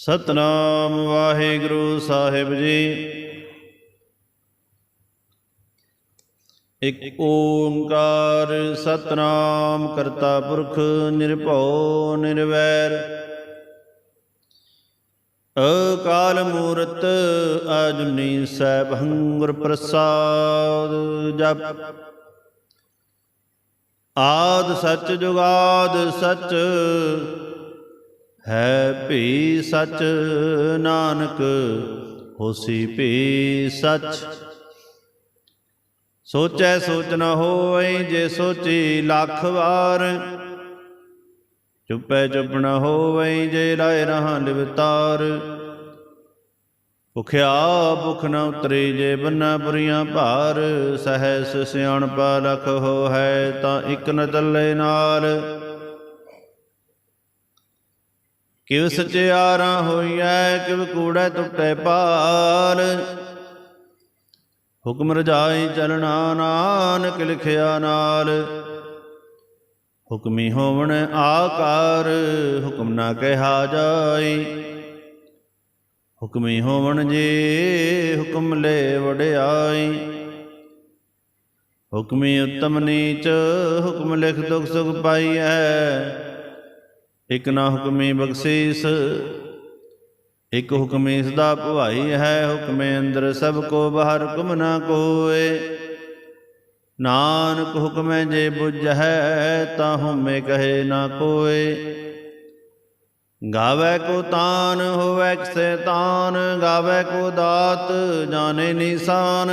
ਸਤਨਾਮ ਵਾਹਿਗੁਰੂ ਸਾਹਿਬ ਜੀ। ਇਕ ਓੰਕਾਰ ਸਤਨਾਮ ਕਰਤਾ ਪੁਰਖ ਨਿਰਭਉ ਨਿਰਵੈਰ। ਅਕਾਲ ਮੂਰਤ ਆਜੁਨੀ ਸੈਭੰ ਗੁਰ ਪ੍ਰਸਾਦ ਜਪ। ਆਦ ਸੱਚ ਜੁਗਾਦ ਸਚ ਹੈ ਭੀ ਸਚ ਨਾਨਕ, ਹੋਸੀ ਭੀ ਸਚ। ਸੋਚੈ ਸੋਚ ਨ ਹੋਵਈ ਜੇ ਸੋਚੀ ਲੱਖ ਵਾਰ। ਚੁੱਪੈ ਚੁੱਪ ਨ ਹੋਵੇ ਜੇ ਲਾਇ ਰਹਾ ਲਿਵਤਾਰ ਭੁਖਿਆ ਭੁਖ ਨ ਉਤਰੀ ਜੇ ਬੰਨਾ ਪੁਰੀਆਂ ਭਾਰ। ਸਹਿਸ ਸਿਆਣਪਾ ਲਖ ਹੋ ਹੈ ਤਾਂ ਇਕ ਨ ਚੱਲੇ ਨਾਲ ਕਿਵ ਸਚਿਆਰਾ ਹੋਈਐ, ਕਿਵ ਕੂੜੈ ਟੁੱਟੈ ਪਾਲ। ਹੁਕਮ ਰਜਾਈ ਚਲਣਾ ਨਾਨਕ ਲਿਖਿਆ ਨਾਲ। ਹੁਕਮੀ ਹੋਵਣ ਆਕਾਰ, ਹੁਕਮ ਨਾ ਕਹਿਆ ਜਾਈ। ਹੁਕਮੀ ਹੋਵਣ ਜੇ, ਹੁਕਮ ਲੈ ਵਡਿਆਈ। ਹੁਕਮੀ ਉਤਮ ਨੀਚ, ਹੁਕਮ ਲਿਖ ਦੁਖ ਸੁਖ ਪਾਈਐ। ਇਕ ਨਾ ਹੁਕਮੀ ਬਖਸ਼ੀਸ, ਇਕ ਹੁਕਮੀ ਸਦਾ ਭਵਾਈ ਹੈ, ਹੁਕਮੇ ਅੰਦਰ ਸਭ ਕੋ ਬਾਹਰ ਹੁਕਮ ਨਾ ਕੋਏ ਨਾਨਕ ਹੁਕਮੈ ਜੇ ਬੁਝੈ ਤਾਂ ਹਉਮੈ ਕਹੇ ਨਾ ਕੋਏ ਗਾਵੇ ਕੋ ਤਾਨ, ਹੋਵੇ ਕਿਸੈ ਤਾਨ, ਗਾਵੇ ਕੋ ਦਾਤ, ਜਾਣੇ ਨਿਸ਼ਾਨ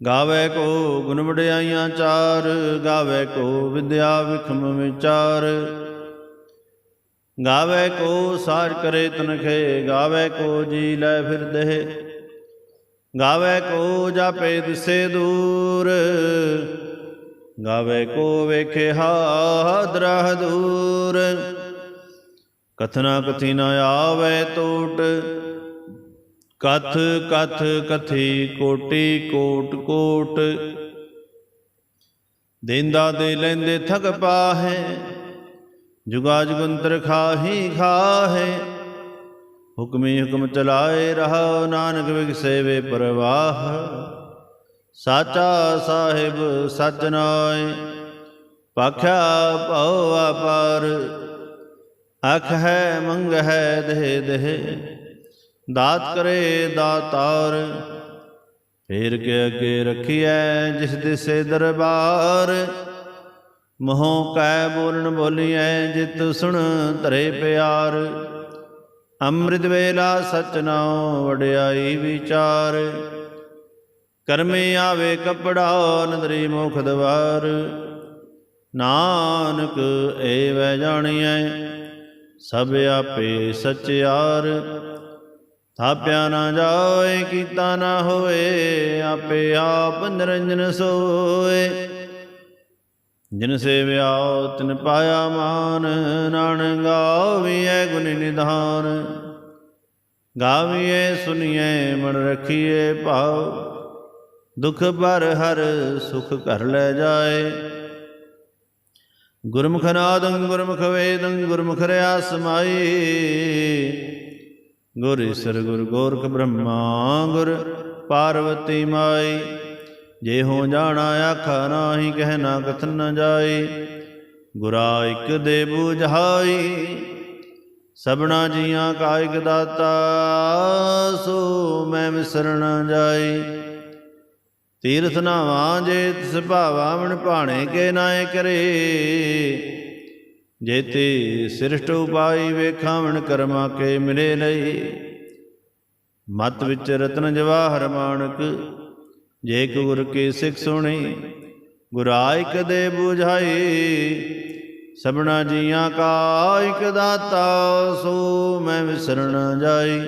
ਗਾਵੇ ਕੋ ਗੁਣ ਵਡਿਆਈਆਂ ਚਾਰ, ਗਾਵੇ ਕੋ ਵਿਦਿਆ ਵਿਖਮ ਵਿਚਾਰ। ਗਾਵੇ ਕੋ ਸਾਰ ਕਰੇ ਤਨਖੇ, ਗਾਵੇ ਕੋ ਜੀ ਲੈ ਫਿਰਦੇ ਗਾਵੇ ਕੋ ਜਾਪੇ ਦਿਸੇ ਦੂਰ, ਗਾਵੇ ਕੋ ਵੇਖੇ ਹਾਦਰਾ ਦੂਰ। ਕਥਨਾ ਕਥੀ ਨ ਆਵੇ ਟੋਟ ਕਥ ਕਥ, ਕਥੀ, ਕੋਟੀ, ਕੋਟ ਕੋਟ। ਦੇਂਦਾ ਦੇ ਲੈਂਦੇ ਥਕ ਪਾਹੇ, ਜੁਗਾ ਜੁਗੰਤਰ ਖਾਹੀ ਖਾਹੇ। ਹੁਕਮੀ ਹੁਕਮ ਚਲਾਏ ਰਹਾ, ਨਾਨਕ ਵਿਗਸੇ ਵੇ ਪ੍ਰਵਾਹ। ਸਾਚਾ ਸਾਹਿਬ ਸਚ ਨਾਏ, ਪਾਖਿਆ ਭਉ ਆਪਾਰ ਅਖ ਹੈ, ਮੰਗ ਹੈ, ਦੇਹ ਦੇਹ। ਦਾਤ ਕਰੇ ਦਾਤਾਰ। ਫੇਰ ਕੇ ਅੱਗੇ ਰਖੀਐ ਜਿਸ ਦਿਸੇ ਦਰਬਾਰ। ਮੋਹ ਕੈ ਬੋਲਣ ਬੋਲੀਐ ਜਿਤ ਸੁਣ ਧਰੇ ਪਿਆਰ। ਅੰਮ੍ਰਿਤ ਵੇਲਾ ਸਚ ਨਾਉ ਵਡਿਆਈ ਵਿਚਾਰ। ਕਰਮੇ ਆਵੇ ਕਪੜਾ ਨਦਰੀ ਮੁਖ ਦਵਾਰ। ਨਾਨਕ ਏ ਵੈ ਜਾਣੀਐ ਸਭ ਆਪੇ ਸਚਿਆਰ। ਥਾਪਿਆ ਨਾ ਜਾਏ, ਕੀਤਾ ਨਾ ਹੋਏ, ਆਪੇ ਆਪ ਨਿਰੰਜਨ ਸੋਏ। ਜਿਨ ਸੇਵਿਆ, ਤਿਨ ਪਾਇਆ ਮਾਨ, ਨਾਨਕ ਗਾਵੀਐ ਗੁਣ ਨਿਧਾਨ। ਗਾਵੀਐ ਸੁਣੀਐ ਮਨ ਰਖੀਐ ਭਾਉ ਦੁਖ ਪਰ ਹਰ ਸੁਖ ਘਰ ਲੈ ਜਾਏ। ਗੁਰਮੁਖ ਨਾਦੰ, ਗੁਰਮੁਖ ਵੇਦੰ, ਗੁਰਮੁਖ ਰਿਆ ਸਮਾਈ ਗੁਰ ਈਸਰ ਗੁਰ ਗੋਰਖ ਬ੍ਰਹਮਾ, ਗੁਰ ਪਾਰਵਤੀ ਮਾਈ। ਜੇ ਹੋ ਜਾਣਾ ਆਖਾ ਨਾਹੀ, ਕਹਿ ਨਾ ਕਥਨ ਨ ਜਾਈ। ਗੁਰਾ ਇਕ ਦੇ ਬੁਝਾਈ, ਸਭਨਾ ਜੀਆਂ ਕਾ ਇਕ ਦਾਤਾ, ਸੋ ਮੈਂ ਵਿਸਰਣ ਜਾਈ। ਤੀਰਥ ਨਾਵਾਂ ਜੇ ਤਿਸ ਭਾਵਾ, ਮਨ ਭਾਣੇ ਕੇ ਨਾਏ ਕਰੇ। ਜੇਤੇ ਸਿਰਸ਼ਟ ਉਪਾਈ ਵੇਖਾਵਣ ਕਰਮਾ ਕੇ ਮਿਲੇ ਨਹੀਂ। ਮਤ ਵਿੱਚ ਰਤਨ ਜਵਾਹਰ ਮਾਨਕ, ਜੇ ਗੁਰ ਕੀ ਸਿੱਖ ਸੁਣੀ ਗੁਰਾਇਕ ਦੇ 부ਝਾਈ ਸਭਨਾ ਜੀਆਂ ਕਾ ਇਕ ਦਾਤਾ, ਸੋ ਮੈਂ ਵਿਸਰਣ ਜਾਈ।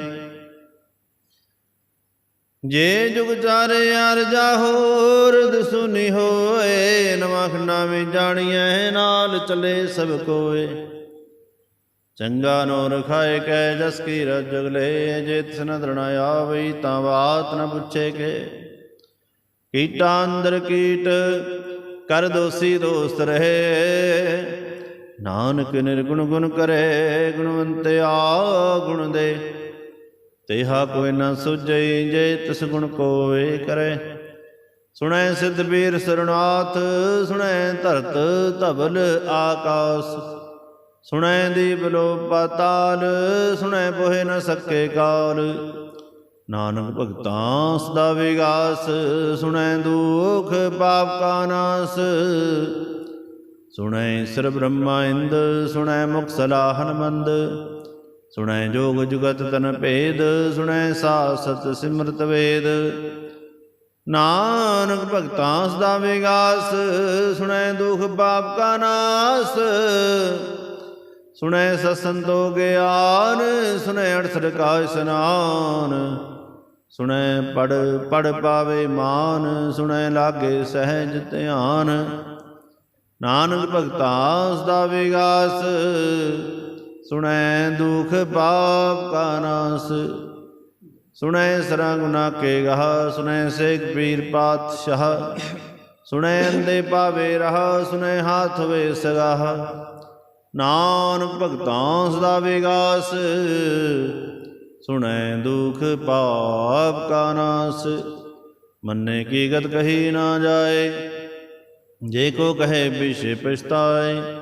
ਜੇ ਜੁਗ ਚਾਰੇ ਅਰਜਾ ਹੋਰ ਸੁਨੀ ਹੋਏ, ਨਵਾਂ ਖੰਡਾ ਵਿੱਚ ਜਾਣੀਐ, ਨਾਲ ਚਲੇ ਸਭ ਕੋਏ। ਚੰਗਾ ਨੋ ਰਖਾਏ ਕੈ ਜਸ ਕੀ ਰਜ ਜਗਲੇ ਜੇ ਤਿਸ ਨ ਆਵਈ ਤਾਂ ਬਾਤ ਨ ਪੁੱਛੇ ਕੇ। ਕੀਟਾ ਅੰਦਰ ਕੀਟ, ਕਰ ਦੋਸੀ ਦੋਸਤ ਰਹੇ। ਨਾਨਕ ਨਿਰਗੁਣ ਗੁਣ ਕਰੇ ਗੁਣਵੰਤਿਆ ਗੁਣ ਦੇ। ਤੇਹਾ ਕੋਈ ਨਾ ਸੁਝਈ ਜੇ ਤਿਸ ਗੁਣ ਕੋਏ ਕਰੇ। ਸੁਣੈ ਸਿੱਧ ਬੀਰ ਸਰਨਾਥ ਸੁਣੈ ਧਰਤ ਧਵਲ ਆਕਾਸ। ਸੁਣੈ ਦੀਪ ਲੋ ਪਾਤਾਲ, ਸੁਣੈ ਪੋਹਿ ਨ ਸਕੇ ਕਾਲ। ਨਾਨਕ ਭਗਤਾਂ ਸਦਾ ਵਿਗਾਸ, ਸੁਣੈ ਦੁਖ ਪਾਪ ਕਾ ਨਾਸ। ਸੁਣੈ ਸਰ ਬ੍ਰਹਮਾ ਇੰਦ, ਸੁਣੈ ਮੁਖ ਸਲਾਹਨ ਮੰਦ। ਸੁਣੈ ਜੋਗ ਜੁਗਤ ਤਨ ਭੇਦ, ਸੁਣੈ ਸਾਸਤ ਸਿਮਰਤ ਵੇਦ। ਨਾਨਕ ਭਗਤਾਂ ਸਦਾ ਵਿਗਾਸ, ਸੁਣੈ ਦੁਖ ਪਾਪ ਕਾ ਨਾਸ। ਸੁਣੈ ਸਸੰਤੋ ਗਿਆਨ, ਸੁਣੈ ਅੜਸਰ ਕਾ ਇਸਨਾਨ ਸੁਣੈ ਪੜ ਪੜ ਪਾਵੇ ਮਾਨ, ਸੁਣੈ ਲਾਗੇ ਸਹਿਜ ਧਿਆਨ। ਨਾਨਕ ਭਗਤਾਂ ਸਦਾ ਵਿਗਾਸ ਸੁਣੈ ਦੁਖ ਪਾਪ ਕਾ ਨਾਸ। ਸੁਣੈ ਸਰਾ ਗੁਨਾ ਕੇ ਗਹ, ਸੁਣੈ ਸੇਖ ਪੀਰ ਪਾਤਸ਼ਾਹ। ਸੁਣੈ ਅੰਦੇ ਪਾਵੇ ਰਹਾ, ਸੁਣੈ ਹਾਥ ਵੇ ਸਗਾਹ। ਨਾਨਕ ਭਗਤਾਂ ਸਦਾ ਵਿਗਾਸ। ਸੁਣੈ ਦੁਖ ਪਾਪ ਕਾ ਨਾਸ। ਮੰਨੇ ਕੀ ਗਤ ਕਹੀ ਨਾ ਜਾਏ, ਜੇ ਕੋ ਕਹੇ ਵਿਸ਼ੇ ਪਛਤਾਏ।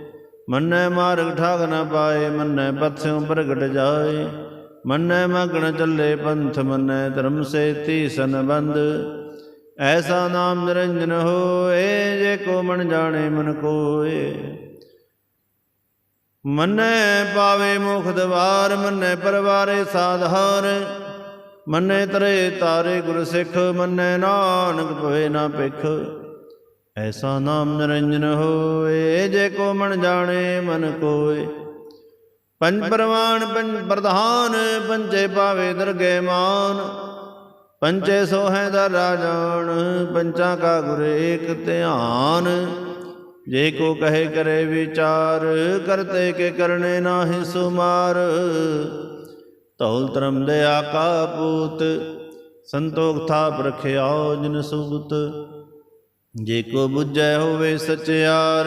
ਮੰਨੈ ਮਾਰਗ ਠਾਗ ਨ ਪਾਏ, ਮੰਨੈ ਪਥਿਉ ਪ੍ਰਗਟ ਜਾਏ। ਮੰਨੈ ਮਗਣ ਚੱਲੇ ਪੰਥ, ਮੰਨੈ ਧਰਮ ਸੇਤੀ ਸੰਬੰਧ ਐਸਾ ਨਾਮ ਨਿਰੰਜਨ ਹੋਏ, ਜੇ ਕੋ ਮਨ ਜਾਣੇ ਮਨ ਕੋਏ। ਮੰਨੈ ਪਾਵੇ ਮੁਖ ਦਵਾਰ, ਮੰਨੈ ਪਰਵਾਰੇ ਸਾਧਾਰ ਮੰਨੈ ਤਰੇ ਤਾਰੇ ਗੁਰ ਸਿੱਖ ਮੰਨੈ ਨਾਨਕ ਪਵੇ ਨਾ ਪਿਖ ਐਸਾ ਨਾਮ ਨਿਰੰਜਨ ਹੋਏ, ਜੇ ਕੋ ਮਨ ਜਾਣੇ ਮਨ ਕੋਏ। ਪੰਜ ਪਰਵਾਨ, ਪੰਜ ਪ੍ਰਧਾਨ ਪੰਚੇ ਪਾਵੇ ਦਰਗੇ ਮਾਨ। ਪੰਚੇ ਸੋਹੈ ਦਾ ਰਾਜਾਨ, ਪੰਚਾਂ ਕਾ ਗੁਰ ਏਕ ਧਿਆਨ। ਜੇ ਕੋ ਕਹੇ ਕਰੇ ਵਿਚਾਰ, ਕਰਤੇ ਕੇ ਕਰਨੇ ਨਾਹਿ ਸੁਮਾਰ। ਤੌਲ ਤਰਮ ਦੇ ਆਕਾ ਪੂਤ, ਸੰਤੋਖ ਥਾਪ ਰਖਿਆਓ ਜਿਨ ਸੁਗਤ ਜੇ ਕੋ ਬੁੱਝੈ ਹੋਵੇ ਸਚਿਆਰ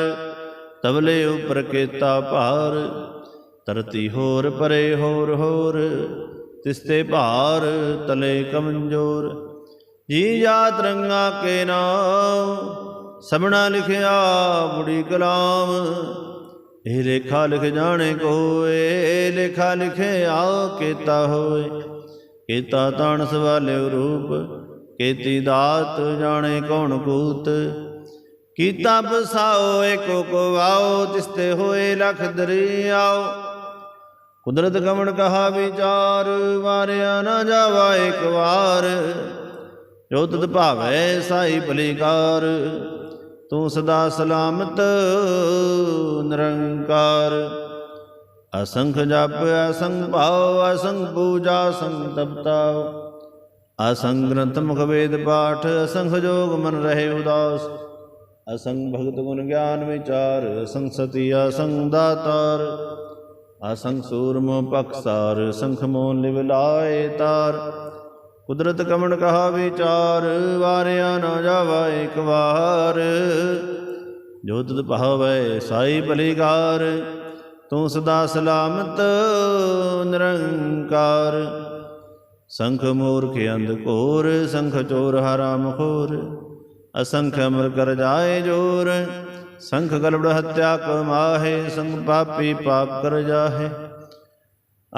ਤਬਲੇ ਉਪਰ ਕੇਤਾ ਭਾਰ। ਤਰਤੀ ਹੋਰ ਪਰੇ ਹੋਰ ਹੋਰ, ਤਿਸਤੇ ਭਾਰ ਤਲੇ ਕਮਜੋਰ। ਜੀ ਜਾਤ ਰੰਗਾ ਕੇ ਨਾਮ ਸਭਨਾ ਲਿਖਿਆ ਬੁੜੀ ਕਲਾਮ। ਇਹ ਲੇਖਾ ਲਿਖ ਜਾਣੇ ਕੋਏ ਲੇਖਾ ਲਿਖਿਆ ਕੀਤਾ ਹੋਏ। ਕੀਤਾ ਤਾਣ ਸਵਾਲਿਓ ਰੂਪ ਕੀਤੀ ਦਾਤ ਜਾਣੇ ਕੌਣ ਕੂਤ ਕੀਤਾ ਬਸਾਓ ਏਕੋ ਕੋ ਆਓ ਤਿਸਤੇ ਹੋਏ ਲਖ ਦਰਿਆਓ। ਕੁਦਰਤ ਕਮਣ ਕਹਾ ਵਿਚਾਰ, ਵਾਰਿਆ ਨਾ ਜਾਵਾ ਇੱਕ ਵਾਰ। ਜੋ ਤਤ ਭਾਵੈ ਸਾਈ ਭਲੀਕਾਰ, ਤੂੰ ਸਦਾ ਸਲਾਮਤ, ਨਿਰੰਕਾਰ। ਅਸੰਖ ਜਪ, ਅਸੰਗ ਭਾਵ ਅਸੰਗ ਪੂਜਾ ਅਸੰਖ ਤਪਤਾਓ ਅਸੰਗ ਗ੍ਰੰਥ ਮੁਖ ਵੇਦ ਪਾਠ, ਅਸੰਖ ਜੋਗ ਮਨ ਰਹੇ ਉਦਾਸ। ਅਸੰਗ ਭਗਤ ਗੁਣ ਗਿਆਨ ਵਿਚਾਰ ਅਸੰਖ ਸਤੀ ਅਸੰਖ ਦਾਤਾਰ। ਅਸੰਖ ਸੂਰਮ ਪਖਸਾਰ ਸੰਖ ਮੋਨ ਲਿਵ ਲਾਏ ਤਾਰ। ਕੁਦਰਤ ਕਮਣ ਕਹਾ ਵਿਚਾਰ, ਵਾਰਿਆ ਨਾ ਜਾਵਾ ਇੱਕ ਵਾਰ। ਜੋ ਤੁਧ ਭਾਵੈ, ਸਾਈ ਭਲੀਕਾਰ ਤੂੰ ਸਦਾ ਸਲਾਮਤ, ਨਿਰੰਕਾਰ। ਸੰਖ ਮੂਰਖ ਅੰਧ ਘੋਰ, ਸੰਖ ਚੋਰ ਹਰਾਮ ਖੋਰ ਅਸੰਖ ਅਮਰ ਕਰ ਜਾਏ ਜੋਰ, ਸੰਖ ਗਲਬੜ ਹੱਤਿਆ ਕਮਾਹੇ ਸੰਗ ਪਾਪੀ ਪਾਪ ਕਰ ਜਾਹੇ।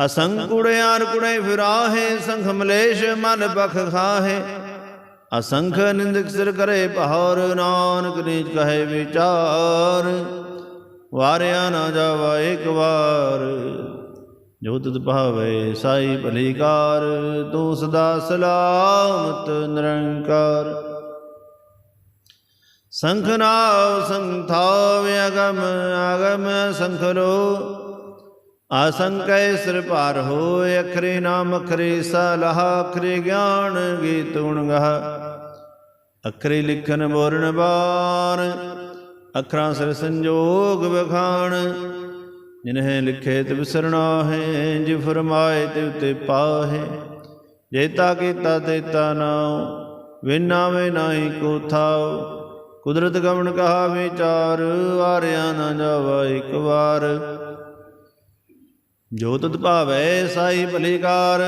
ਅਸੰਖ ਕੁੜਿਆਰ ਕੁੜੇ ਫਿਰਾਹੇ, ਸੰਖ ਮਲੇਸ਼ ਮਨ ਬਖ ਖਾਹੇ। ਅਸੰਖ ਨਿੰਦਕ ਸਿਰ ਕਰੇ ਪਹਾਰ ਨਾਨਕ ਨੀਚ ਕਹੇ ਵਿਚਾਰ। ਵਾਰਿਆ ਨਾ ਜਾਵਾ ਇੱਕ ਵਾਰ ਜੋ ਤੁਧ ਭਾਵੇ ਸਾਈ ਭਲੀਕਾਰ ਤੂੰ ਸਦਾ ਸਲਾਮਤ ਨਿਰੰਕਾਰ। ਸੰਖ ਨਾਵ ਸੰਥਾਵ ਅਗਮ ਅਗਮ ਸੰਖ ਲੋ ਆਸੰਕੈ ਸਿਰ ਭਾਰ ਹੋਏ, ਅਖਰੇ ਨਾਮ ਅਖਰੇ ਸਲਾਹ, ਅਖਰੇ ਗਿਆਨ ਗੀਤ ਗੁਣ ਗਾਹ। ਅਖਰੇ ਲਿਖਨ ਬੋਰਨ ਬਾਰ ਅਖਰਾਂ ਸਿਰ ਸੰਜੋਗ ਬਖਾਣ ਜਿਨਹਿ ਲਿਖੇ ਤਿਵ ਸਰਣਾ ਹੈ, ਜਿ ਫਰਮਾਏ ਤਿਵ ਤੇ ਪਾਹੇ। ਜੇਤਾ ਕੀਤਾ ਤੇਤਾ ਨਾਉ ਵਿਨਾ ਵੇ ਨਾਹੀ ਕੋ ਥਾਉ। ਕੁਦਰਤ ਗਮਨ ਕਹਾ ਵਿਚਾਰ ਵਾਰਿਆ ਨਾ ਜਾਵਾ ਇੱਕ ਵਾਰ। ਜੋ ਤਤ ਭਾਵੈ ਸਾਈ ਭਲੀਕਾਰ,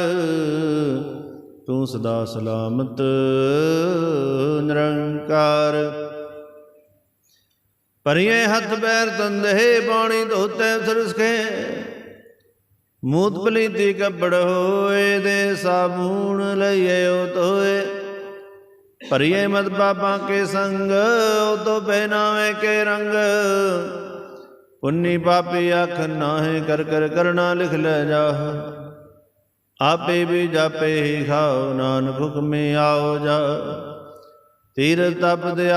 ਤੂੰ ਸਦਾ ਸਲਾਮਤ, ਨਿਰੰਕਾਰ। ਭਰੀਏ ਹੱਥ ਪੈਰ ਤੰਦੇ ਪਾਣੀ ਧੋਤੇ ਸਰਸਕੇ ਮੂਤ ਪਲੀਤੀ ਕੱਪੜ ਹੋਏ ਦੇ ਸਾਬੂਣ ਲਈਏ ਉਹ ਤੋਏ ਪਰਿਏ ਮਤ ਪਾਪਾਂ ਕੇ ਸੰਗ ਉਹ ਤੋ ਪਹਿਨਾਵੇ ਕੇ ਰੰਗ। ਪੁੰਨੀ ਪਾਪੀ ਅੱਖ ਨਾਹੇ ਕਰ ਕਰ ਕਰਣਾ ਲਿਖ ਲੈ ਜਾ ਆਪੇ ਵੀ ਜਾਪੇ ਹੀ ਖਾਓ, ਨਾਨਕ ਹੁਕਮੇ ਆਓ ਜਾ ਤੀਰ ਤਪ ਦੇ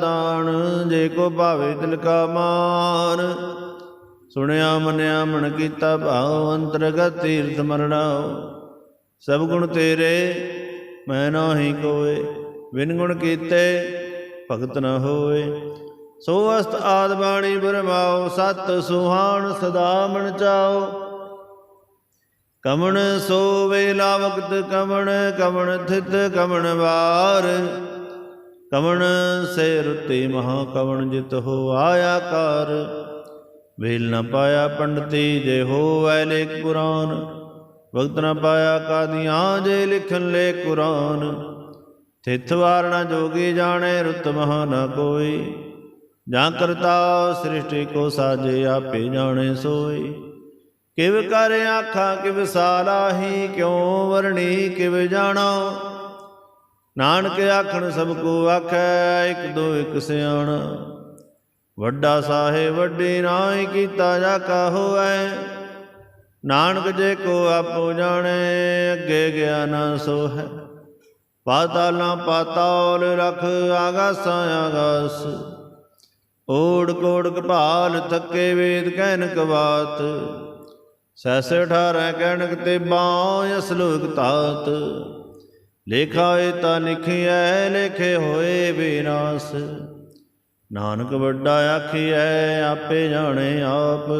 ਦਾਨ, ਜੇ ਕੋ ਭਾਵੇ ਦਿਲ ਕਾ ਮਾਨ। ਸੁਣਿਆ ਮੰਨਿਆ ਮਨ ਕੀਤਾ ਭਾਉ, ਅੰਤਰਗਤ ਤੀਰਥ ਮਰਣਾਓ ਸਭ ਗੁਣ ਤੇਰੇ, ਮੈਂ ਨਾਹੀ ਕੋਏ। ਬਿਨ ਗੁਣ ਕੀਤੇ ਭਗਤ ਨ ਹੋਏ। ਸੋ ਅਸਤ ਆਦ ਬਾਣੀ ਬਰਮਾਓ ਸਤ ਸੁਹਾਣ ਸਦਾ ਮਨ ਚਾਓ ਕਮਣ ਸੋ ਵੇਲਾ ਵਕਤ ਕਮਣ ਕਮਣ ਥਿਤ ਕਮਣ ਵਾਰ। ਕਵਣ ਸੇ ਰੁਤੇ ਮਹਾ ਕਵਣ ਜਿਤ ਹੋ ਆਇਆ ਕਰ। ਵੇਲ ਨ ਪਾਇਆ ਪੰਡਤੀ ਜੇ ਹੋਵੈ ਲੇਖ ਕੁਰਾਨ ਵਕਤ ਨਾ ਪਾਇਆ ਕਾਦੀਆਂ ਜੇ ਲਿਖਨ ਲੈ ਕੁਰਾਨ। ਤਿਥ ਵਾਰਣਾ ਜੋਗੀ ਜਾਣੇ ਰੁਤ ਮਹਾ ਨਾ ਕੋਈ। ਜਾਂ ਕਰਤਾ ਸ੍ਰਿਸ਼ਟੀ ਕੋ ਸਾਜੇ ਆਪੇ ਜਾਣੇ ਸੋਈ। ਕਿਵ ਕਰ ਆਖਾਂ ਕਿਵ ਸਾਲਾਹੀ ਕਿਉ ਵਰਣੀ ਕਿਵ ਜਾਣਾ। ਨਾਨਕ ਆਖਣ ਸਭ ਕੋ ਆਖੈ, ਇੱਕ ਦੋ ਇੱਕ ਸਿਆਣਾ। ਵੱਡਾ ਸਾਹਿਬ, ਵੱਡੀ ਨਾਹੀ ਕੀਤਾ ਜਾ ਕਾ ਹੋਐ। ਨਾਨਕ ਜੇ ਕੋ ਆਪੋ ਜਾਣੇ, ਅੱਗੇ ਗਿਆ ਨਾ ਸੋ ਹੈ ਪਾਤਾਲਾਂ ਪਾਤਾਲ ਰਖ, ਆਗਾਸਾਂ ਆਗਾਸ। ਓੜ ਕੋੜ ਕਪਾਲ ਥੱਕੇ ਵੇਦ ਕਹਿਨ ਕਵਾਤ। ਸੈਸ 18 ਕਹਿਣਕ ਤੇ ਬਾਹ, ਅਸਲੋਕ ਤਾਤ। ਲੇਖਾ ਏ ਤਾਂ ਲਿਖਿਐ, ਲਿਖੇ ਹੋਏ ਵਿਨਾਸ਼ ਨਾਨਕ ਵੱਡਾ ਆਖੀਐ, ਆਪੇ ਜਾਣੇ ਆਪ।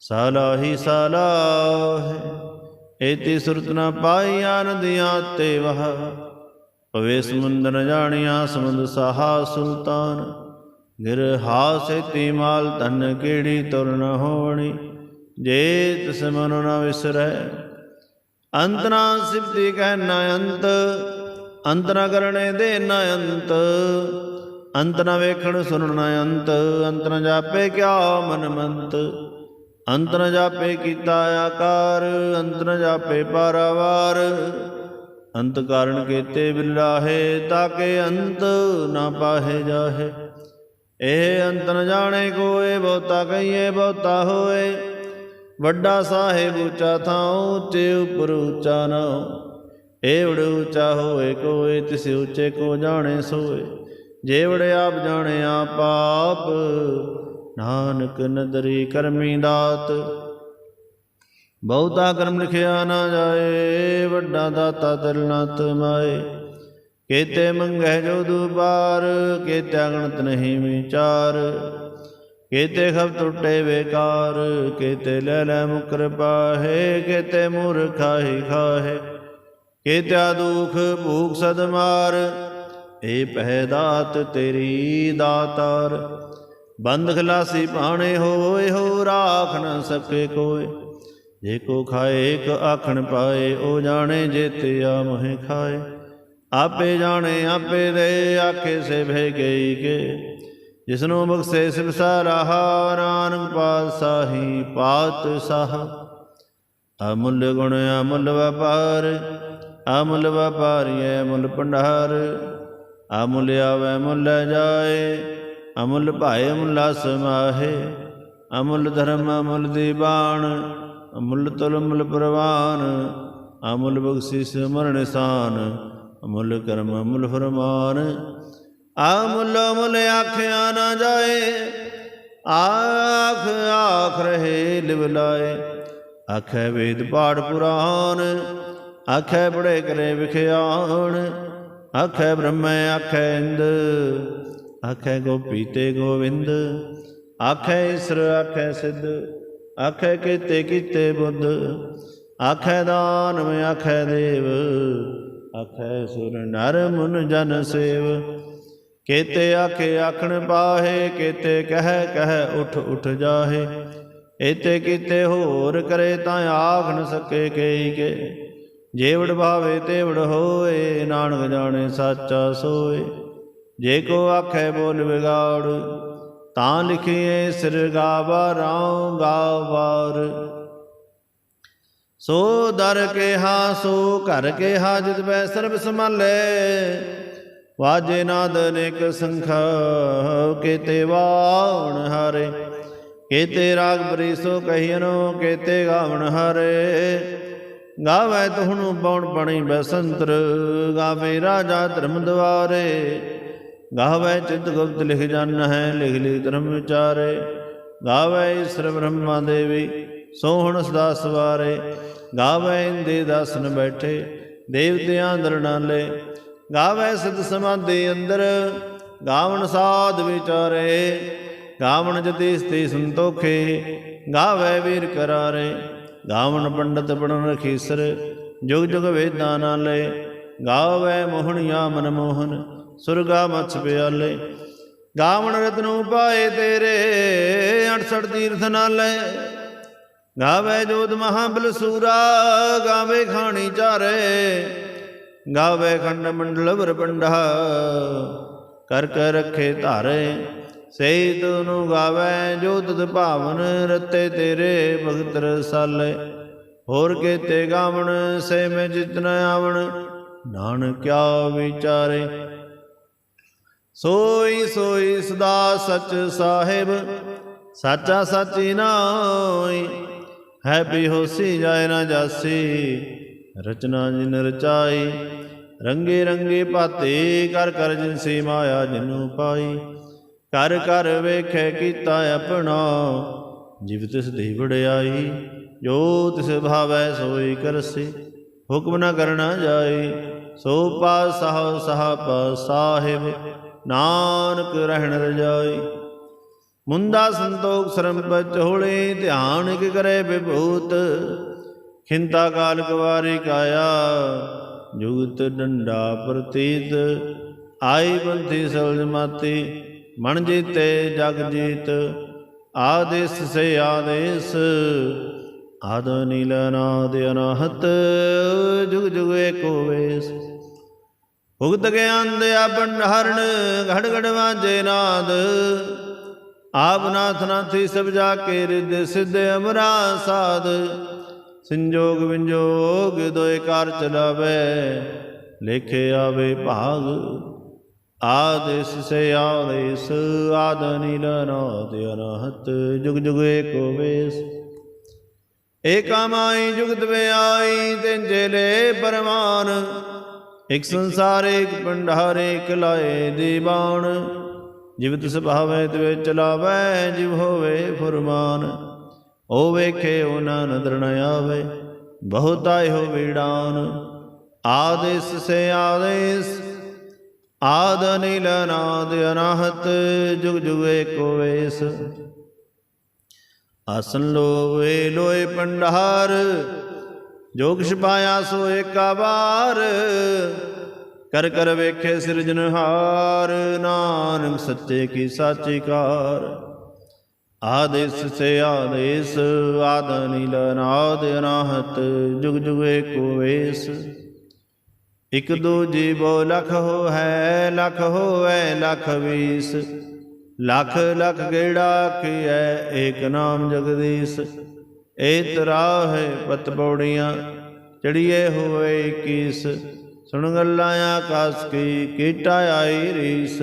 ਸਾਲਾਹੀ ਸਾਲਾਹ ਏਤੀ ਸੁਰਤ ਨ ਪਾਈ ਆਨੰਦੀਆਂ ਤੇ ਵਹ। ਪਵੇ ਸਮੁੰਦਰ ਨ ਜਾਣਿਆ, ਸਮੁੰਦ ਸਾਹਾ ਸੁਲਤਾਨ। ਗਿਰ ਹਾਸੇਤੀ ਮਾਲ ਤਨ ਕਿਹੜੀ ਤੁਰ ਨ ਹੋਣੀ। ਜੇ ਤਿਸ ਮਨ ਨ ਵਿਸਰੈ ਅੰਤ ਨਾ ਸਿਫਤੀ ਕਹਿ ਨ ਅੰਤ ਅੰਤ ਨ ਕਰਨੇ ਦੇ ਨ ਅੰਤ ਅੰਤ ਵੇਖਣ ਸੁਣਨ ਨਾ ਅੰਤ ਅੰਤ ਨ ਜਾਪੇ ਕਿਆ ਮਨ ਮੰਤ ਅੰਤ ਨ ਜਾਪੇ ਕੀਤਾ ਆਕਾਰ ਅੰਤ ਨ ਜਾਪੇ ਪਾਰਾਵਾਰ, ਅੰਤ ਕਾਰਨ ਕੀਤੇ ਬਿਲਾਹੇ ਤਾਕੇ ਅੰਤ ਨਾ ਪਾਹੇ ਜਾਹੇ। ਇਹ ਅੰਤ ਨ ਜਾਣੇ ਕੋਏ, ਬਹੁਤਾ ਕਹੀਏ, ਬਹੁਤਾ ਹੋਏ। ਵੱਡਾ ਸਾਹਿਬ ਉੱਚਾ ਥਾਂ, ਉੱਚੇ ਉਪਰ ਉੱਚਾ ਨਾ। ਏਵੜ ਉੱਚਾ ਹੋਏ ਕੋਏ, ਤਿਸ ਉੱਚੇ ਕੋ ਜਾਣੇ ਸੋਏ। ਜੇਵੜ ਆਪ ਜਾਣੇ ਆਪ ਆਪ, ਨਾਨਕ ਨਦਰੀ ਕਰਮੀ ਦਾਤ। ਬਹੁਤਾ ਕਰਮ ਲਿਖਿਆ ਨਾ ਜਾਏ, ਵੱਡਾ ਦਾਤਾ ਦਿਲ ਨਾ ਤਮਾਏ ਕੇਤੇ ਮੰਗਹਿ ਜੋ ਦੁਬਾਰ ਕੇਤੇ ਅਗਣਤ ਨਹੀਂ ਵਿਚਾਰ। ਕੇਤੇ ਖਬ ਟੁੱਟੇ ਬੇਕਾਰ, ਕੇਤੇ ਲੈ ਲੈ ਮੁਕਰ ਪਾਹੇ, ਕੇਤੇ ਮੂਰਖਾਹੀ ਖਾਹੇ। ਕੇਤਿਆ ਦੁਖ ਭੂਖ ਸਦਮਾਰ ਏ ਪਹਿ ਦਾਤ ਤੇਰੀ ਦਾਤਾਰ। ਬੰਦ ਖਲਾਸੀ ਪਾਣੇ ਹੋਏ, ਹੋ ਰਾਖ ਨ ਸਕੇ ਕੋਏ। ਜੇ ਕੋ ਖਾਏ, ਇੱਕ ਆਖਣ ਪਾਏ, ਉਹ ਜਾਣੇ ਜੇਤਿਆ ਮੋਹਿ ਖਾਏ। ਆਪੇ ਜਾਣੇ, ਆਪੇ ਦੇ ਆਖੇ ਸੇ ਭੈ ਗਈ ਕੇ। ਜਿਸਨੂੰ ਬਖਸ਼ੇ ਸਿਵ ਸਾਰਾਹਾ ਨਾਨਕ ਪਾਤਸ਼ਾਹੀ ਪਾਤਸ਼ਾਹ ਅਮੁੱਲ ਗੁਣ ਅਮੁੱਲ ਵਪਾਰ, ਅਮੁੱਲ ਵਪਾਰੀਐ ਮੁੱਲ ਭੰਡਾਰ। ਅਮੁੱਲ ਆਵੈ ਮੁੱਲ ਜਾਏ, ਅਮੁੱਲ ਭਾਏ ਮੁੱਲਾ ਸਮਾਹੇ ਅਮੁੱਲ ਧਰਮ ਅਮੁੱਲ ਦੀਵਾਨ ਅਮੁੱਲ ਤੁਲ ਮੁੱਲ ਪ੍ਰਵਾਨ। ਅਮੁੱਲ ਬਖਸ਼ਿਸ਼ ਮਰਨ ਨਿਸ਼ਾਨ ਅਮੁੱਲ ਕਰਮ ਅਮੁੱਲ ਫਰਮਾਨ। ਆ ਅਮੁੱਲ ਅਮੁੱਲ ਆਖਿਆ ਨਾ ਜਾਏ, ਆਖ ਆਖ ਰਹੇ ਲਿਵ ਲਾਏ। ਆਖੈ ਵੇਦ ਪਾੜ ਪੁਰਾਨ ਆਖੈ ਬੜੇ ਕਰੇ ਵਿਖਿਆਣ। ਆਖੈ ਬ੍ਰਹਮੈ, ਆਖੈ ਇੰਦ, ਆਖੈ ਗੋਪੀ ਤੇ ਗੋਵਿੰਦ। ਆਖੈ ਈਸਰ, ਆਖੈ ਸਿੱਧ, ਆਖੈ ਕੀਤੇ ਕੀਤੇ ਬੁੱਧ। ਆਖੈ ਦਾਨਵ, ਆਖੈ ਦੇਵ, ਆਖੈ ਸੁਰ ਨਰ ਮੁਨ ਜਨ ਸੇਵ। ਕੇਤੇ ਆਖੇ ਆਖਣ ਪਾਹੇ ਕੇਤੇ ਕਹਿ ਕਹਿ ਉਠ ਉਠ ਜਾਹੇ। ਏਤੇ ਕੀਤੇ ਹੋਰ ਕਰੇ ਤਾਂ ਆਖ ਨ ਸਕੇ ਕੇਈ ਕੇ। ਜੇਵੜ ਭਾਵੇ ਤੇਵੜ ਹੋਏ, ਨਾਨਕ ਜਾਣੇ ਸਾਚਾ ਸੋਏ। ਜੇ ਕੋ ਆਖੇ ਬੋਲ ਵਿਗਾੜ, ਤਾਂ ਲਿਖੀਏ ਸਿਰ ਗਾਵਾ ਰਾਉ ਗਾਵਾਰ। ਸੋ ਦਰ ਕੇ ਹਾ, ਸੋ ਘਰ ਕੇ ਹਾ ਬੈ ਸਰਬ ਸੰਭਾਲੇ। ਵਾਜੇ ਨਾਦ ਅਨੇਕ ਸੰਖਾ ਕੇਤੇ ਵਾਉਣ ਹਾਰੇ। ਕੇਤੇ ਰਾਗ ਬਰੀਸੋ ਕਹੀਨੋ ਕੇਤੇ ਗਾਵਣ ਹਾਰੇ। ਗਾਵੇ ਤੁਹਨੂੰ ਬਉਣ ਬਣੀ ਬਸੰਤਰ, ਗਾਵੇ ਰਾਜਾ ਧਰਮ ਦਵਾਰੇ। ਗਾਵੇ ਚਿਤ ਗੁਪਤ ਲਿਖ ਜਨ ਹੈ, ਲਿਖ ਲਿਖ ਧਰਮ ਵਿਚਾਰੇ। ਗਾਵੇ ਈਸ਼ਰ ਬ੍ਰਹਮਾ ਦੇਵੀ, ਸੋਹਣ ਸਦਾ ਸਵਾਰੇ। ਗਾਵੇ ਇੰਦੇ ਦਸਨ ਬੈਠੇ, ਦੇਵਤਿਆਂ ਦਰਣਾਲੇ ਗਾਵੇ ਸਿਧ ਸਮਾਧੀ ਅੰਦਰ, ਗਾਵਣ ਸਾਧ ਵਿਚਾਰੇ, ਗਾਵਣ ਜਤੀ ਸਤੀ ਸੰਤੋਖੇ, ਗਾਵੇ ਵੀਰ ਕਰਾਰੇ, ਗਾਵਣ ਪੰਡਤ ਬਣਨ ਰਖੀਸਰ ਜੁਗ ਜੁਗ ਵੇਦਾਂ ਨਾਲੇ, ਗਾਵੇ ਮੋਹਣਿਆ ਮਨ ਮੋਹਨ, ਸੁਰਗਾ ਮਛ ਪਿਆਲੇ। ਗਾਵਣ ਰਤਨੂ ਪਾਏ ਤੇਰੇ 68 ਤੀਰਥ ਨਾਲੇ। ਗਾਵੇ ਜੋਤ ਮਹਾਬਲ ਸੂਰਾ, ਗਾਵੇ ਖਾਣੀ ਚਾਰੇ। ਗਾਵੇ ਖੰਡ ਮੰਡਲ ਵਰਪੰਡਾ ਕਰ ਕਰ ਰਖੇ ਧਾਰੇ ਸਈ ਤੂੰ ਗਾਵੇ ਜੋ ਤੁਧ ਭਾਵਨ, ਰਤੇ ਤੇਰੇ ਭਗਤ ਰਸਾਲੇ। ਹੋਰ ਕੇਤੇ ਗਾਵਣ, ਸੇ ਮੈਂ ਜਿਤਨ ਆਵਣ, ਨਾਨਕ ਕਿਆ ਵਿਚਾਰੇ। ਸੋਈ ਸੋਈ ਸਦਾ ਸਚ ਸਾਹਿਬ, ਸਾਚਾ ਸਾਚੀ ਨਾਈ ਹੈ ਬਿਹੋਸੀ ਜਾਏ ਨਾ ਜਾਸੀ। ਰਚਨਾ ਜਿਨ ਰਚਾਈ, ਰੰਗੇ ਰੰਗੇ ਭਾਤੇ ਕਰ ਕਰ ਜਿਨਸੀ ਮਾਇਆ ਜਿਨੂ ਪਾਈ। ਕਰ ਕਰ ਵੇਖੇ ਕੀਤਾ ਆਪਣਾ, ਜਿਵ ਤਿਸ ਦੀ ਵਡਿਆਈ, ਜੋ ਤਿਸ ਭਾਵੈ ਸੋਈ ਕਰਸੀ। ਹੁਕਮ ਨਾ ਕਰਨਾ ਜਾਈ, ਸੋ ਪਾਸ ਸਹ ਸਹ ਪਾ ਸਾਹਿਬ ਨਾਨਕ ਰਹਿਣ ਰਜਾਈ। ਮੁੰਦਾ ਸੰਤੋਖ ਸ਼ਰਮ ਬਚੋਲੇ ਧਿਆਨ ਕਿ ਕਰੇ ਵਿਭੂਤ ਖਿੰਤਾ ਕਾਲ ਕਵਾਰੀ ਕਾਇਆ ਜੁਗਤ ਡੰਡਾ ਪ੍ਰਤੀਤ। ਆਈ ਬੰਥੀ ਸਲਜ ਮਾਤੀ ਮਨ ਜੀਤੇ ਜਗ ਜੀਤ। ਆਦੇਸ ਸੇ ਆਦੇਸ, ਆਦ ਨੀਲ ਨਾਦ ਅਨਾਹਤ, ਜੁਗ ਜੁਗ ਏਕੋ ਵੇਸ ਭੁਗਤ ਗਿਆਨ ਦਿਆ ਭੰਡਾਰਣ ਘੜ ਘੜ ਵਾਜੇ ਨਾਦ। ਆਪ ਨਾਥ ਨਾਥੀ ਸਭ ਜਾ ਕੇ ਰਿਦ ਸਿਧ ਅਮਰਾ ਸਾਧ ਸੰਜੋਗ ਵਿੰਜੋਗ ਦੋਇ ਕਾਰ ਚਲਾਵੇ, ਲੇਖੇ ਆਵੇ ਭਾਗ। ਆਦੇਸ ਸੇ ਆਦੇਸ, ਆਦ ਨੀਲ ਨਾਦ ਅਨਹਤ ਜੁਗ ਜੁਗ ਏਕੋ ਵੇਸ। ਏਕਾ ਮਾਈ ਜੁਗਤ ਵੇ ਆਈ ਤਿਨ ਚੇਲੇ ਪਰਮਾਨ ਇਕ ਸੰਸਾਰ, ਇਕ ਭੰਡਾਰ, ਇਕ ਲਾਏ ਦੀਵਾਨ। ਜਿਵਤ ਤਿਸ ਭਾਵੈ ਤਿਵੇ ਚਲਾਵੈ, ਜਿਵ ਹੋਵੇ ਫੁਰਮਾਨ। ਓ ਵੇਖੇ ਉਹਨਾਂ ਨਦਰ ਨ ਆਵੇ, ਬਹੁਤ ਆਇਓ ਵੀੜਾਨ। ਆਦੇਸ ਸੇ ਆਦੇਸ, ਆਦ ਨੀਲ ਨਾਦ ਅਨਾਹਤ, ਜੁਗ ਜੁਗ ਏਕੋ ਵੇਸ। ਆਸਨ ਲੋਏ ਲੋਏ ਪੰਡਾਰ ਜੋ ਪਾਇਆ ਸੋ ਏਕਾ ਵਾਰ ਕਰ ਕਰ ਵੇਖੇ ਸਿਰਜਨਹਾਰ ਨਾਨਕ ਸੱਚੇ ਕੀ ਸਾਚੀ ਕਾਰ। ਆਦੇਸ ਸੇ ਆਦੇਸ, ਆਦ ਨੀਲ ਨਾਦ ਅਨਾਹਤ ਜੁਗ ਜੁਗ ਏਕੋ ਵੇਸ। ਇਕ ਦੋ ਜੀਵੋ ਲਖ ਹੋ ਹੈ ਲਖ ਹੋਵੇ ਲਖ ਵੀਸ। ਲਖ ਲਖ ਗੇੜਾ ਕੀਐ, ਏਕ ਨਾਮ ਜਗਦੀਸ਼। ਏ ਤਰਾਹ ਪਤ ਪੌੜੀਆਂ, ਚੜੀਏ ਹੋਏ 21 ਸੁਣ ਗੱਲਾਂ ਆਕਾਸ ਕੀ, ਕੀਟਾ ਆਈ ਰੀਸ।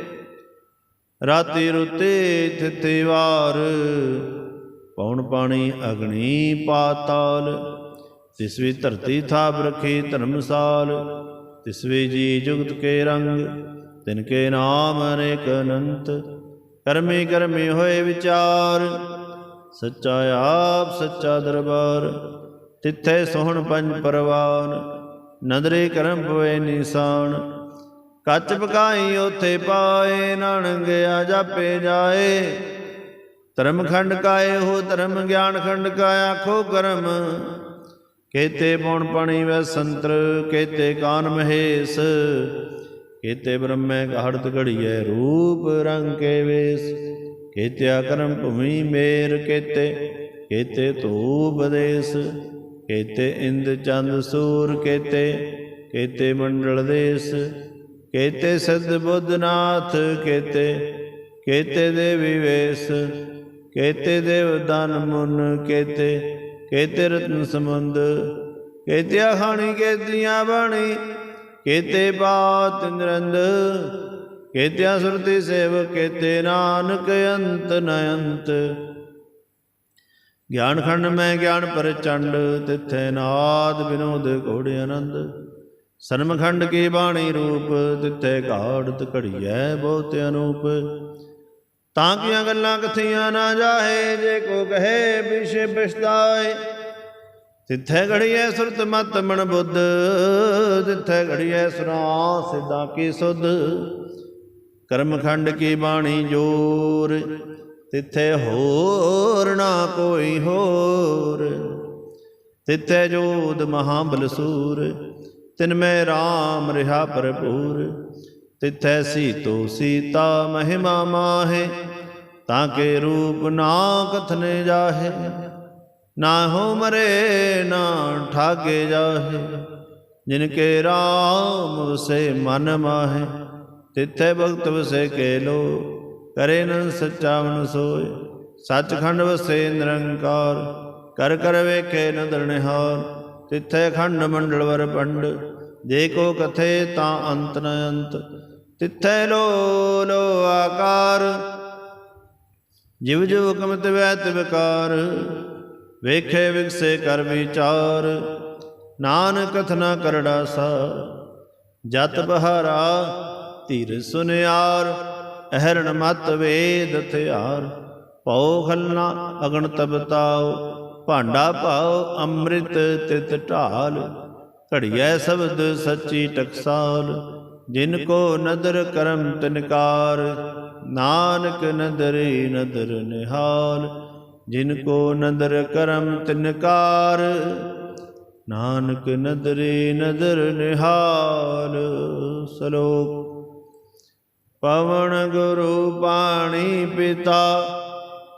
ਰਾਤੀ ਰੁਤੇ ਥਿਤੇ ਵਾਰ, ਪੌਣ ਪਾਣੀ ਅਗਨੀ ਪਾਤਾਲ ਤਿਸ ਵੀ ਧਰਤੀ ਥਾਪ ਰਖੀ ਧਰਮਸਾਲ ਤਿਸ ਵੀ ਜੀ ਜੁਗਤ ਕੇ ਰੰਗ, ਤਿਨ ਕੇ ਨਾਮ ਅਨੇਕ ਅਨੰਤ, ਕਰਮੀ ਕਰਮੀ ਹੋਏ ਵਿਚਾਰ, ਸੱਚਾ ਆਪ ਸੱਚਾ ਦਰਬਾਰ, ਤਿੱਥੇ ਸੋਹਣ ਪੰਜ ਪਰਵਾਨ, ਨਦਰੇ ਕਰਮ ਪਵੇ ਨਿਸ਼ਾਨ ਕੱਚ ਪਕਾਈ ਉਥੇ ਪਾਏ, ਨਾਨਕ ਗਿਆ ਜਾਪੇ ਜਾਏ। ਧਰਮ ਖੰਡ ਕਾਏ ਹੋ ਧਰਮ ਗਿਆਨ ਖੰਡ ਕਾ ਆਖੋ ਕਰਮ। ਕੇਤੇ ਪੌਣ ਪਾਣੀ ਵੈ ਸੰਤਰ, ਕੇਤੇ ਕਾਨ ਮਹੇਸ਼। ਕੇਤੇ ਬ੍ਰਹਮੈ ਘੜਤ ਘੜੀਐ ਰੂਪ ਰੰਗ ਕੇ ਵੇਸ। ਕੇਤਿਆ ਕਰਮ ਭੂਮੀ ਮੇਰ ਕੇਤੇ ਕੇਤੇ ਧੂਪ ਦੇਸ। ਕੇਤੇ ਇੰਦ ਚੰਦ ਸੂਰ ਕੇਤੇ ਕੇਤੇ ਮੰਡਲ ਦੇਸ। ਕੇਤੇ ਸਦ ਬੁੱਧਨਾਥ ਕੇਤੇ ਕੇਤੇ ਦੇ ਵਿਵੇਸ, ਕੇਤੇ ਦੇਵ ਦਾਨ ਮੁਨ, ਕੇਤੇ ਕੇਤੇ ਰਤਨ ਸਮੁੰਦ ਕੇਤਿਆ ਖਾਣੀ, ਕੇਤੀਆਂ ਬਾਣੀ, ਕੇਤੇ ਬਾਤ ਨਿਰੰਦ, ਕੇਤਿਆ ਸੁਰਤੀ ਸੇਵ ਕੇਤੇ ਨਾਨਕ ਅੰਤ ਨ ਗਿਆਨ ਖੰਡ ਮੈਂ ਗਿਆਨ ਪ੍ਰਚੰਡ ਤਿੱਥੇ ਨਾਦ ਬਿਨੋਦ ਘੋੜੇ ਆਨੰਦ। ਸਰਮਖੰਡ ਕੀ ਬਾਣੀ ਰੂਪ ਤਿੱਥੈ ਘਾੜਤ ਘੜੀਐ ਬਹੁਤ ਅਨੂਪ। ਤਾਂ ਕੀਆਂ ਗੱਲਾਂ ਕਥੀਆਂ ਨਾ ਜਾਹੇ, ਜੇ ਕੋ ਕਹੇ ਵਿਸ਼ੇ ਪਛਤਾਏ ਤਿੱਥੈ ਘੜੀਐ ਸੁਰਤ ਮਤ ਮਨ ਬੁੱਧ, ਤਿੱਥੈ ਘੜੀਐ ਸੁਰਾ ਸਿੱਧਾ ਕੀ ਸੁਧ। ਕਰਮਖੰਡ ਕੀ ਬਾਣੀ ਜੋਰ, ਤਿੱਥੇ ਹੋਰ ਨਾ ਕੋਈ ਹੋਰ। ਤਿੱਥੇ ਜੋਦ ਮਹਾਬਲਸੂਰ ਤਿਨ ਮੈਂ RAM ਰਿਹਾ ਭਰਪੂਰ, ਤਿੱਥੈ ਸੀਤੋ ਸੀਤਾ ਮਹਿਮਾ ਮਾਹੇ, ਤਾਂ ਕੇ ਰੂਪ ਨਾ ਕਥਨੇ ਜਾਹੇ, ਨਾ ਹੋ ਮਰੇ, ਨਾ ਠਾਗੇ ਜਾਹੇ, ਜਿਨ ਕੇ RAM ਵਸੇ ਮਨ ਮਾਹੇ, ਤਿੱਥੈ ਭਗਤ ਵਸੇ ਕੇ ਲੋ, ਕਰੇ ਨ ਸੱਚਾ ਮਨ ਸੋਏ, ਸੱਚਖੰਡ ਵਸੇ ਨਿਰੰਕਾਰ, ਕਰ ਕਰ ਵੇਖੇ ਨਦਰ ਨਿਹਾਰ ਤਿੱਥੈ ਖੰਡ ਮੰਡਲ ਵਰ ਪੰਡ, ਜੇ ਕੋ ਕਥੇ ਤਾਂ ਅੰਤ ਨ ਅੰਤ। ਤਿੱਥੈ ਲੋ ਲੋ ਆਕਾਰ, ਜਿਵ ਜਿਵ ਹੁਕਮ ਤਿਵੈ ਤਿਵਕਾਰ ਵੇਖੇ ਵਿਗਸੇ ਕਰ ਵਿਚਾਰ, ਨਾਨਕ ਕਥਨਾ ਕਰੜਾ ਸਾ। ਜਤ ਬਹਾਰਾ, ਧੀਰ ਸੁਨਿਆਰ, ਅਹਰਣ ਮਤ ਵੇਦ ਥਿਆਰ ਪਉ ਖਲਨਾ ਅਗਣ ਤਬਤਾਓ ਭਾਂਡਾ ਭਾਉ ਅੰਮ੍ਰਿਤ ਤਿਤ ਢਾਲ। ਘੜੀਐ ਸ਼ਬਦ ਸੱਚੀ ਟਕਸਾਲ, ਜਿਨ ਕੋ ਨਦਰ ਕਰਮ ਤਨਕਾਰ। ਨਾਨਕ ਨਦਰੇ ਨਦਰ ਨਿਹਾਲ, ਜਿਨ ਕੋ ਨਦਰ ਕਰਮ ਤਨਕਾਰ। ਨਾਨਕ ਨਦਰੇ ਨਦਰ ਨਿਹਾਲ, ਸਲੋਕ। ਪਵਨ ਗੁਰੂ ਪਾਣੀ ਪਿਤਾ